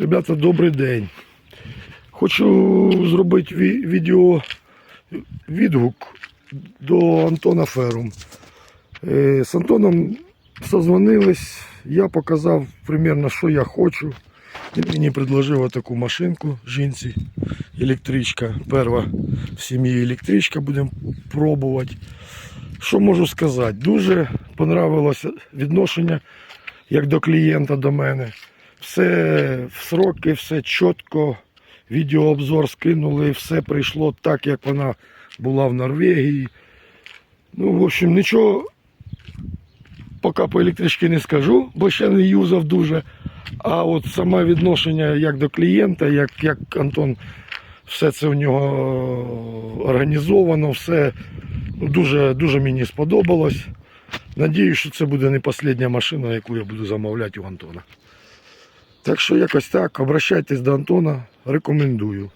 Ребята, добрий день. Хочу зробити відео відгук до Антона Ферум. Е, З Антоном созвонились, я показав примерно, що я хочу. Він мені предложив таку машинку жінці, електричка. Перша в сім'ї електричка будемо пробувати. Що можу сказати? Дуже понравилося відношення як до клієнта до мене. Все в сроки, все чітко. Відеообзор скинули, все прийшло так, як вона була в Норвегії. Ну, в общем, нічого поки по електричці не скажу, бо ще не юзав дуже. А от саме відношення як до клієнта, як, як Антон, все це у нього організовано, все ну, дуже, дуже мені сподобалось. Надіюсь, що це буде не остання машина, яку я буду замовляти у Антона. Так що якось так, обращайтесь до Антона, рекомендую.